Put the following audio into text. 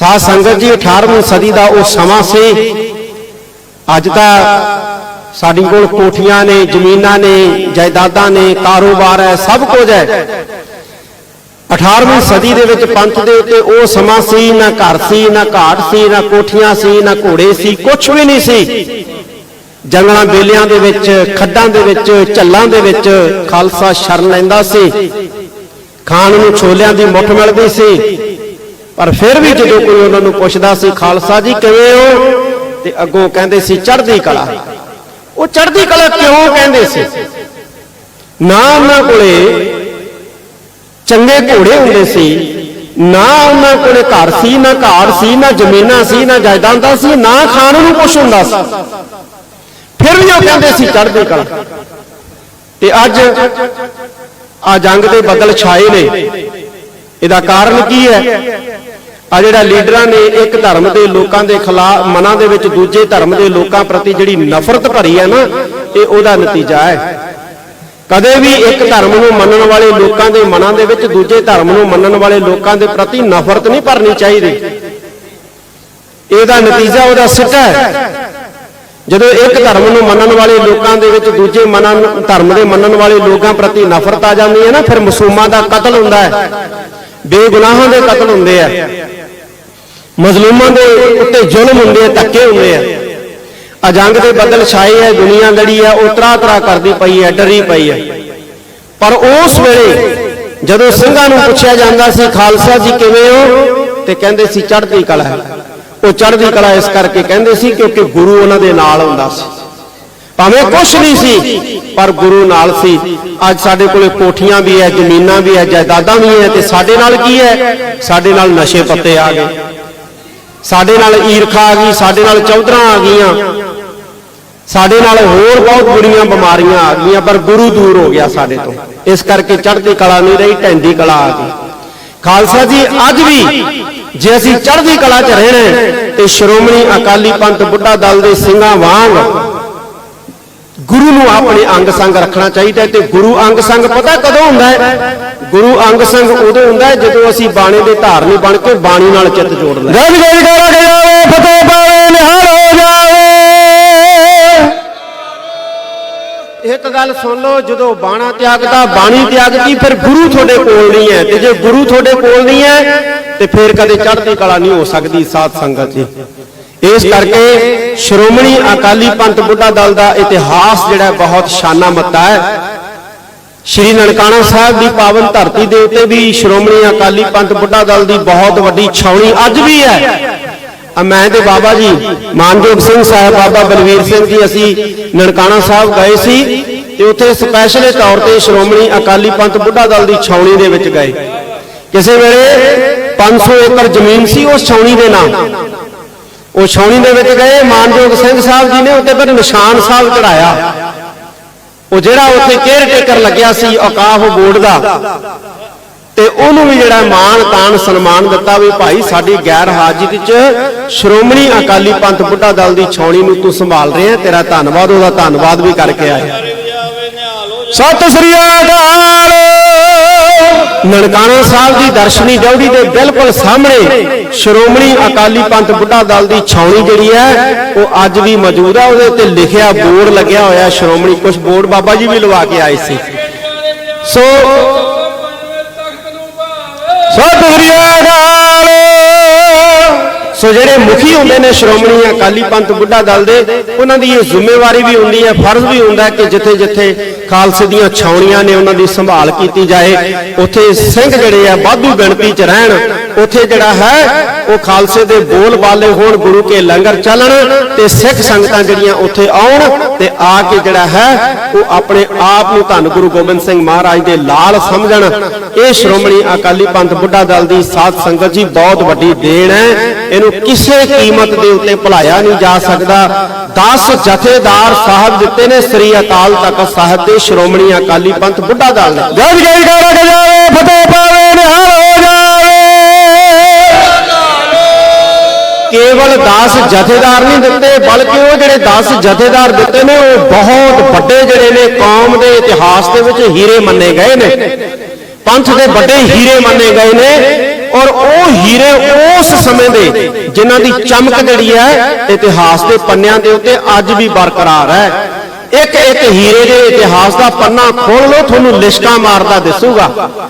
ਸਾਧ ਸੰਗਤ ਜੀ 18ਵੀਂ ਸਦੀ ਦਾ ਉਹ ਸਮਾਂ ਸੀ। ਅੱਜ ਤਾਂ ਸਾਡੀ ਕੋਲ ਕੋਠੀਆਂ ਨੇ, ਜ਼ਮੀਨਾਂ ਨੇ, ਜਾਇਦਾਦਾਂ ਨੇ, ਕਾਰੋਬਾਰ ਹੈ, ਸਭ ਕੁਝ ਹੈ। 18ਵੀਂ ਸਦੀ ਦੇ ਵਿੱਚ ਪੰਥ ਦੇ ਉੱਤੇ ਉਹ ਸਮਾਂ ਸੀ, ਨਾ ਘਰ ਸੀ, ਨਾ ਘਾਟ ਸੀ, ਨਾ ਕੋਠੀਆਂ ਸੀ, ਨਾ ਘੋੜੇ ਸੀ ਕੁਝ ਵੀ ਨਹੀਂ ਸੀ। ਜੰਗਲਾਂ ਬੇਲਿਆਂ ਦੇ ਵਿੱਚ, ਖੱਡਾਂ ਦੇ ਵਿੱਚ, ਝੱਲਾਂ ਦੇ ਵਿੱਚ ਖਾਲਸਾ ਸ਼ਰਨ ਲੈਂਦਾ ਸੀ। ਖਾਣ ਨੂੰ ਛੋਲਿਆਂ ਦੀ ਮੁੱਠ ਮਿਲਦੀ ਸੀ। ਪਰ ਫਿਰ ਵੀ ਜਦੋਂ ਕੋਈ ਉਹਨਾਂ ਨੂੰ ਪੁੱਛਦਾ ਸੀ, ਖਾਲਸਾ ਜੀ, ਕਿਵੇਂ ਹੋ? ਤੇ ਅੱਗੋਂ ਕਹਿੰਦੇ ਸੀ, ਚੜ੍ਹਦੀ ਕਲਾ। ਉਹ ਚੜ੍ਹਦੀ ਕਲਾ ਕਿਉਂ ਕਹਿੰਦੇ ਸੀ? ਨਾ ਉਹਨਾਂ ਕੋਲੇ ਚੰਗੇ ਘੋੜੇ ਹੁੰਦੇ ਸੀ, ਨਾ ਉਹਨਾਂ ਕੋਲੇ ਘਰ ਸੀ, ਨਾ ਘਰ ਸੀ, ਨਾ ਜ਼ਮੀਨਾਂ ਸੀ, ਨਾ ਜਾਇਦਾਦਾਂ ਸੀ, ਨਾ ਖਾਣ ਨੂੰ ਕੁਛ ਹੁੰਦਾ ਸੀ। ਫਿਰ ਵੀ ਉਹ ਕਹਿੰਦੇ ਸੀ, ਚੜ੍ਹਦੀ ਕਲਾ। ਤੇ ਅੱਜ ਆ ਜੰਗ ਦੇ ਬੱਦਲ ਛਾਏ ਨੇ। ਇਹਦਾ ਕਾਰਨ ਕੀ ਹੈ? ਆ ਜਿਹੜਾ ਲੀਡਰਾਂ ਨੇ ਇੱਕ ਧਰਮ ਦੇ ਲੋਕਾਂ ਦੇ ਖਿਲਾਫ, ਮਨਾਂ ਦੇ ਵਿੱਚ ਦੂਜੇ ਧਰਮ ਦੇ ਲੋਕਾਂ ਪ੍ਰਤੀ ਜਿਹੜੀ ਨਫ਼ਰਤ ਭਰੀ ਹੈ ਨਾ, ਇਹ ਉਹਦਾ ਨਤੀਜਾ ਹੈ। ਕਦੇ ਵੀ ਇੱਕ ਧਰਮ ਨੂੰ ਮੰਨਣ ਵਾਲੇ ਲੋਕਾਂ ਦੇ ਮਨਾਂ ਦੇ ਵਿੱਚ ਦੂਜੇ ਧਰਮ ਨੂੰ ਮੰਨਣ ਵਾਲੇ ਲੋਕਾਂ ਦੇ ਪ੍ਰਤੀ ਨਫ਼ਰਤ ਨਹੀਂ ਭਰਨੀ ਚਾਹੀਦੀ। ਇਹਦਾ ਨਤੀਜਾ ਉਹਦਾ ਸਿੱਟਾ ਹੈ। ਜਦੋਂ ਇੱਕ ਧਰਮ ਨੂੰ ਮੰਨਣ ਵਾਲੇ ਲੋਕਾਂ ਦੇ ਵਿੱਚ ਦੂਜੇ ਮੰਨਣ ਧਰਮ ਦੇ ਮੰਨਣ ਵਾਲੇ ਲੋਕਾਂ ਪ੍ਰਤੀ ਨਫ਼ਰਤ ਆ ਜਾਂਦੀ ਹੈ ਨਾ, ਫਿਰ ਮਾਸੂਮਾਂ ਦਾ ਕਤਲ ਹੁੰਦਾ ਹੈ। ਬੇਗੁਨਾਹਾਂ ਦੇ ਕਤਲ ਹੁੰਦੇ ਆ। ਮਜ਼ਲੂਮਾਂ ਦੇ ਉੱਤੇ ਜ਼ੁਲਮ ਹੁੰਦੇ ਆ, ਧੱਕੇ ਹੁੰਦੇ ਆ। ਆ ਜੰਗ ਦੇ ਬਦਲ ਛਾਏ ਆ, ਦੁਨੀਆ ਗੜੀ ਆ, ਉਹ ਤਰਾ ਤਰਾ ਕਰਦੀ ਪਈ ਹੈ ਡਰੀ ਪਈ ਹੈ ਪਰ ਉਸ ਵੇਲੇ ਜਦੋਂ ਸਿੰਘਾਂ ਨੂੰ ਪੁੱਛਿਆ ਜਾਂਦਾ ਸੀ, ਖਾਲਸਾ ਜੀ ਕਿਵੇਂ ਹੋ? ਤੇ ਕਹਿੰਦੇ ਸੀ, ਚੜ੍ਹਦੀ ਕਲਾ ਹੈ। ਉਹ ਚੜ੍ਹਦੀ ਕਲਾ ਇਸ ਕਰਕੇ ਕਹਿੰਦੇ ਸੀ ਕਿਉਂਕਿ ਗੁਰੂ ਉਹਨਾਂ ਦੇ ਨਾਲ ਹੁੰਦਾ ਸੀ। ਭਾਵੇਂ ਕੁਛ ਨਹੀਂ ਸੀ, ਪਰ ਗੁਰੂ ਨਾਲ ਸੀ। ਅੱਜ ਸਾਡੇ ਕੋਲੇ ਕੋਠੀਆਂ ਵੀ ਹੈ ਜ਼ਮੀਨਾਂ ਵੀ ਹੈ ਜਾਇਦਾਦਾਂ ਵੀ ਹੈ ਤੇ ਸਾਡੇ ਨਾਲ ਕੀ ਹੈ ਸਾਡੇ ਨਾਲ ਨਸ਼ੇ ਪੱਤੇ ਆ ਗਏ। ਸਾਡੇ ਨਾਲ ਈਰਖਾ ਆ ਗਈ ਸਾਡੇ ਨਾਲ ਚੌਧਰਾਂ ਆ ਗਈਆਂ। ਸਾਡੇ ਨਾਲ ਹੋਰ ਬਹੁਤ ਬੁਰੀਆਂ ਬਿਮਾਰੀਆਂ ਆ ਗਈਆਂ ਪਰ ਗੁਰੂ ਦੂਰ ਹੋ ਗਿਆ ਸਾਡੇ ਤੋਂ। ਇਸ ਕਰਕੇ ਚੜ੍ਹਦੀ ਕਲਾ ਨਹੀਂ ਰਹੀ ਢੈਂਦੀ ਕਲਾ ਆ ਗਈ। ਖਾਲਸਾ ਜੀ ਅੱਜ ਵੀ ਜੇ ਅਸੀਂ ਚੜ੍ਹਦੀ ਕਲਾ 'ਚ ਰਹਿਣਾ ਹੈ, ਤੇ ਸ਼੍ਰੋਮਣੀ ਅਕਾਲੀ ਪੰਥ ਬੁੱਢਾ ਦਲ ਦੇ ਸਿੰਘਾਂ ਵਾਂਗ ਗੁਰੂ ਨੂੰ ਆਪਣੇ ਅੰਗ ਸੰਗ ਰੱਖਣਾ ਚਾਹੀਦਾ ਤੇ ਗੁਰੂ ਅੰਗ ਸੰਗ ਪਤਾ ਕਦੋਂ ਹੁੰਦਾ ਹੈ? ਗੁਰੂ ਅੰਗ ਸੰਗ ਉਦੋਂ ਹੁੰਦਾ ਹੈ ਜਦੋਂ ਅਸੀਂ ਬਾਣੇ ਦੇ ਧਾਰਨੀ ਬਣ ਕੇ ਬਾਣੀ ਨਾਲ ਚਿੱਤ ਜੋੜ ਲੈਂਦੇ ਜਦ ਜਦ ਕੇ ਜਾਵੇ ਫਤਿਹ ਪਾਵੇ ਨਿਹਾਲ ਹੋ ਜਾਵੇ। ਇੱਕ ਗੱਲ ਸੁਣ ਲਓ ਜਦੋਂ ਬਾਣਾ ਤਿਆਗਦਾ ਬਾਣੀ ਤਿਆਗਦੀ ਫਿਰ ਗੁਰੂ ਤੁਹਾਡੇ ਕੋਲ ਨਹੀਂ ਹੈ। ਤੇ ਜੇ ਗੁਰੂ ਤੁਹਾਡੇ ਕੋਲ ਨਹੀਂ ਹੈ ਤੇ ਫਿਰ ਕਦੇ ਚੜ੍ਹਦੀ ਕਲਾ ਨਹੀਂ ਹੋ ਸਕਦੀ ਸਾਧ ਸੰਗਤ ਜੀ ਇਸ ਕਰਕੇ ਸ਼੍ਰੋਮਣੀ ਅਕਾਲੀ ਪੰਥ ਬੁੱਢਾ ਦਲ ਦਾ ਇਤਿਹਾਸ ਜਿਹੜਾ ਬਹੁਤ ਸ਼ਾਨਾ ਮੱਤਾ ਹੈ। ਸ਼੍ਰੀ ਨਨਕਾਣਾ ਸਾਹਿਬ ਦੀ ਪਾਵਨ ਧਰਤੀ ਦੇ ਉੱਤੇ ਵੀ ਸ਼੍ਰੋਮਣੀ ਅਕਾਲੀ ਪੰਥ ਬੁੱਢਾ ਦਲ ਦੀ ਬਹੁਤ ਵੱਡੀ ਛਾਉਣੀ ਅੱਜ ਵੀ ਹੈ। ਮੈਂ ਤੇ ਬਾਬਾ ਜੀ ਮਾਨਜੋਗ ਸਿੰਘ ਸਾਹਿਬ ਬਾਬਾ ਬਲਵੀਰ ਸਿੰਘ ਜੀ ਅਸੀਂ ਨਨਕਾਣਾ ਸਾਹਿਬ ਗਏ ਸੀ ਤੇ ਉੱਥੇ ਸਪੈਸ਼ਲ ਤੌਰ ਤੇ ਸ਼੍ਰੋਮਣੀ ਅਕਾਲੀ ਪੰਥ ਬੁੱਢਾ ਦਲ ਦੀ ਛਾਉਣੀ ਦੇ ਵਿੱਚ ਗਏ। ਕਿਸੇ ਵੇਲੇ 500 ਏਕੜ ਜ਼ਮੀਨ ਸੀ ਉਸ ਛਾਉਣੀ ਦੇ ਨਾਮ ਉਹ ਛਾਉਣੀ ਦੇ ਵਿੱਚ ਗਏ, ਮਾਨਯੋਗ ਸਿੰਘ ਸਾਹਿਬ ਜੀ ਨੇ ਉੱਤੇ ਫਿਰ ਨਿਸ਼ਾਨ ਸਾਹਿਬ ਚੜਾਇਆ ਉਹ ਜਿਹੜਾ ਉੱਥੇ ਕੇਅਰ ਟੇਕਰ ਲੱਗਿਆ ਸੀ, ਔਕਾਫ ਬੋਰਡ ਦਾ, ਤੇ ਉਹਨੂੰ ਵੀ ਜਿਹੜਾ ਮਾਣ, ਤਾਣ, ਸਨਮਾਨ ਦਿੱਤਾ ਵੀ ਭਾਈ ਸਾਡੀ ਗੈਰ ਹਾਜ਼ਰੀ 'ਚ ਸ਼੍ਰੋਮਣੀ ਅਕਾਲੀ ਪੰਥ ਬੁੱਢਾ ਦਲ ਦੀ ਛਾਉਣੀ ਨੂੰ ਤੂੰ ਸੰਭਾਲ ਰਿਹਾ ਤੇਰਾ ਧੰਨਵਾਦ, ਉਹਦਾ ਧੰਨਵਾਦ ਵੀ ਕਰਕੇ ਆਇਆ। ਸਤਿ ਸ੍ਰੀ ਅਕਾਲ! ਨਨਕਾਣਾ ਸਾਹਿਬ ਦੀ ਦਰਸ਼ਨੀ ਡਿਉੜੀ ਦੇ ਬਿਲਕੁਲ ਸਾਹਮਣੇ ਸ਼੍ਰੋਮਣੀ ਅਕਾਲੀ ਪੰਥ ਬੁੱਢਾ ਦਲ ਦੀ ਛਾਉਣੀ ਜਿਹੜੀ ਹੈ, ਉਹ ਅੱਜ ਵੀ ਮੌਜੂਦ ਹੈ ਉਹਦੇ ਉੱਤੇ ਲਿਖਿਆ ਬੋਰਡ ਲੱਗਿਆ ਹੋਇਆ ਸ਼੍ਰੋਮਣੀ ਕੁਝ ਬੋਰਡ ਬਾਬਾ ਜੀ ਵੀ ਲਵਾ ਕੇ ਆਏ ਸੀ। ਸੋ ਸਤਿ ਸ੍ਰੀ ਅਕਾਲ ਸੋ ਜਿਹੜੇ ਮੁਖੀ ਹੁੰਦੇ ਨੇ ਸ਼੍ਰੋਮਣੀ ਅਕਾਲੀ ਪੰਥ ਬੁੱਢਾ ਦਲ ਦੇ, ਉਹਨਾਂ ਦੀ ਇਹ ਜ਼ਿੰਮੇਵਾਰੀ ਵੀ ਹੁੰਦੀ ਹੈ, ਫਰਜ਼ ਵੀ ਹੁੰਦਾ ਕਿ ਜਿੱਥੇ ਜਿੱਥੇ ਖਾਲਸੇ ਦੀਆਂ ਛਾਉਣੀਆਂ ਨੇ, ਉਹਨਾਂ ਦੀ ਸੰਭਾਲ ਕੀਤੀ ਜਾਏ। ਉੱਥੇ ਸਿੰਘ ਜਿਹੜੇ ਆ, ਵਾਧੂ ਗਿਣਤੀ 'ਚ ਰਹਿਣ ਉੱਥੇ ਜਿਹੜਾ ਹੈ, ਉਹ ਖਾਲਸੇ ਦੇ ਬੋਲ ਬਾਲੇ ਹੋਣ, ਗੁਰੂ ਕੇ ਲੰਗਰ ਚੱਲਣ ਤੇ ਸਿੱਖ ਸੰਗਤਾਂ ਜਿਹੜੀਆਂ ਉੱਥੇ ਆਉਣ ਤੇ ਆ ਕੇ ਜਿਹੜਾ ਹੈ, ਉਹ ਆਪਣੇ ਆਪ ਨੂੰ ਧੰਨ ਗੁਰੂ ਗੋਬਿੰਦ ਸਿੰਘ ਮਹਾਰਾਜ ਦੇ ਲਾਲ ਸਮਝਣ। ਇਹ ਸ਼੍ਰੋਮਣੀ ਅਕਾਲੀ ਪੰਥ ਬੁੱਢਾ ਦਲ ਦੀ ਸਾਧ ਸੰਗਤ ਜੀ, ਬਹੁਤ ਵੱਡੀ ਦੇਣ ਹੈ। ਇਹਨੂੰ ਕਿਸੇ ਕੀਮਤ ਦੇ ਉੱਤੇ ਭੁਲਾਇਆ ਨਹੀਂ ਜਾ ਸਕਦਾ। 10 ਜਥੇਦਾਰ ਸਾਹਿਬ ਦਿੱਤੇ ਨੇ, ਸ੍ਰੀ ਅਕਾਲ ਤਖਤ ਸਾਹਿਬ ਦੇ ਸ਼੍ਰੋਮਣੀ ਅਕਾਲੀ ਪੰਥ ਬੁੱਢਾ ਦਲ ਨੇ। ਜਦ ਜਦ ਕਰਾ ਕੇ ਜਾਵੇ ਫਤਿਹ ਪਾਵੇ ਨਿਹਾਲ ਕੇਵਲ 10 ਜਥੇਦਾਰ ਨਹੀਂ ਦਿੱਤੇ, ਬਲਕਿ ਉਹ ਜਿਹੜੇ 10 ਜਥੇਦਾਰ ਦਿੱਤੇ ਨੇ, ਉਹ ਬਹੁਤ ਵੱਡੇ ਜਿਹੜੇ ਨੇ, ਕੌਮ ਦੇ ਇਤਿਹਾਸ ਦੇ ਵਿੱਚ ਹੀਰੇ ਮੰਨੇ ਗਏ ਨੇ। ਪੰਥ ਦੇ ਵੱਡੇ ਹੀਰੇ ਮੰਨੇ ਗਏ ਨੇ, ਔਰ ਉਹ ਹੀਰੇ ਉਸ ਸਮੇਂ ਦੇ ਜਿਨ੍ਹਾਂ ਦੀ ਚਮਕ ਜਿਹੜੀ ਹੈ, ਇਤਿਹਾਸ ਦੇ ਪੰਨਿਆਂ ਦੇ ਉੱਤੇ ਅੱਜ ਵੀ ਬਰਕਰਾਰ ਹੈ। ਇੱਕ ਇੱਕ ਹੀਰੇ ਦੇ ਇਤਿਹਾਸ ਦਾ ਪੰਨਾ ਖੋਲ ਲਓ, ਤੁਹਾਨੂੰ ਲਿਸ਼ਕਾਂ ਮਾਰਦਾ ਦਿਸੂਗਾ।